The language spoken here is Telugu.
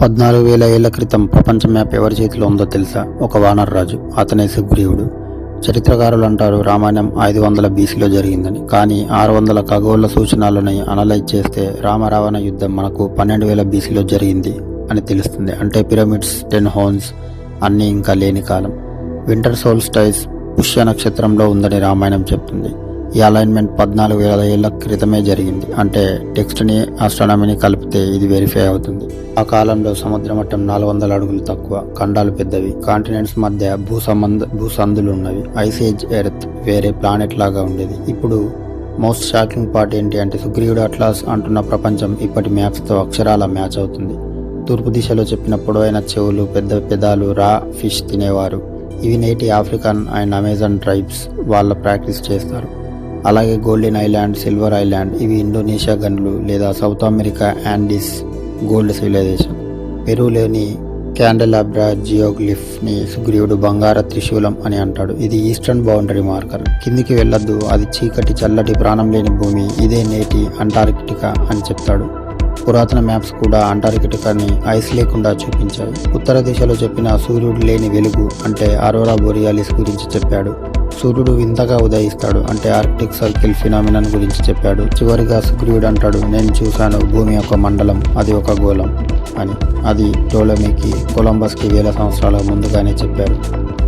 పద్నాలుగు వేల ఏళ్ళ క్రితం ప్రపంచ మ్యాప్ ఎవరి చేతిలో ఉందో తెలుసా? ఒక వానర్ రాజు. అతనే సుగ్రీవుడు. చరిత్రకారులు అంటారు రామాయణం ఐదు వందల బీసీలో జరిగిందని. కానీ ఆరు వందల ఖగోళ సూచనలని అనలైజ్ చేస్తే రామరావణ యుద్ధం మనకు పన్నెండు వేల బీసీలో జరిగింది అని తెలుస్తుంది. అంటే పిరమిడ్స్ టెన్ హోన్స్ అన్నీ ఇంకా లేని కాలం. వింటర్ సోల్ స్టైస్ పుష్య నక్షత్రంలో ఉందని రామాయణం చెప్తుంది. ఈ అలైన్మెంట్ పద్నాలుగు వేల ఏళ్ళ క్రితమే జరిగింది. అంటే టెక్స్ట్ని ఆస్ట్రానమీని కలిపితే ఇది వెరిఫై అవుతుంది. ఆ కాలంలో సముద్ర మట్టం నాలుగు వందల అడుగులు తక్కువ ఖండాలు పెద్దవి. కాంటినెంట్స్ మధ్య భూ సంబంధ భూసందులు ఉన్నవి. ఐసేజ్ ఎర్త్ వేరే ప్లానెట్ లాగా ఉండేది. ఇప్పుడు మోస్ట్ షాకింగ్ పార్ట్ ఏంటి అంటే సుగ్రీవుడు అట్లాస్ అంటున్న ప్రపంచం ఇప్పటి మ్యాప్స్తో అక్షరాల మ్యాచ్ అవుతుంది. తూర్పు దిశలో చెప్పిన పొడవైన చెవులు పెద్ద పెదాలు రా ఫిష్ తినేవారు. ఇవి నేటి ఆఫ్రికన్ అండ్ అమెజాన్ ట్రైబ్స్ వాళ్ళ ప్రాక్టీస్ చేస్తారు. అలాగే గోల్డెన్ ఐలాండ్ సిల్వర్ ఐలాండ్ ఇవి ఇండోనేషియా గనులు లేదా South America Andes gold civilisation పెరూలోని candelabra జియోగ్లిఫ్ని సుగ్రీవుడు బంగార త్రిశూలం అని అంటాడు. ఇది ఈస్టర్న్ బౌండరీ మార్కర్ కిందికి వెళ్ళొద్దు. అది చీకటి చల్లటి ప్రాణం లేని భూమి. ఇదే నేటి అంటార్కిటికా అని చెప్తాడు. పురాతన మ్యాప్స్ కూడా అంటార్కిటికాని ఐస్ లేకుండా చూపించాయి. ఉత్తర దిశలో చెప్పిన సూర్యుడు లేని వెలుగు అంటే అరోరా బొరియాలిస్ గురించి చెప్పాడు. సూర్యుడు వింతగా ఉదయిస్తాడు. అంటే ఆర్టిక్ సర్కిల్ ఫినామినన్ గురించి చెప్పాడు. చివరిగా సుగ్రీవుడు అంటాడు నేను చూశాను భూమి యొక్క మండలం అది ఒక గోళం అని. అది టోలమీకి కొలంబస్కి వేల సంవత్సరాల ముందుగానే చెప్పాడు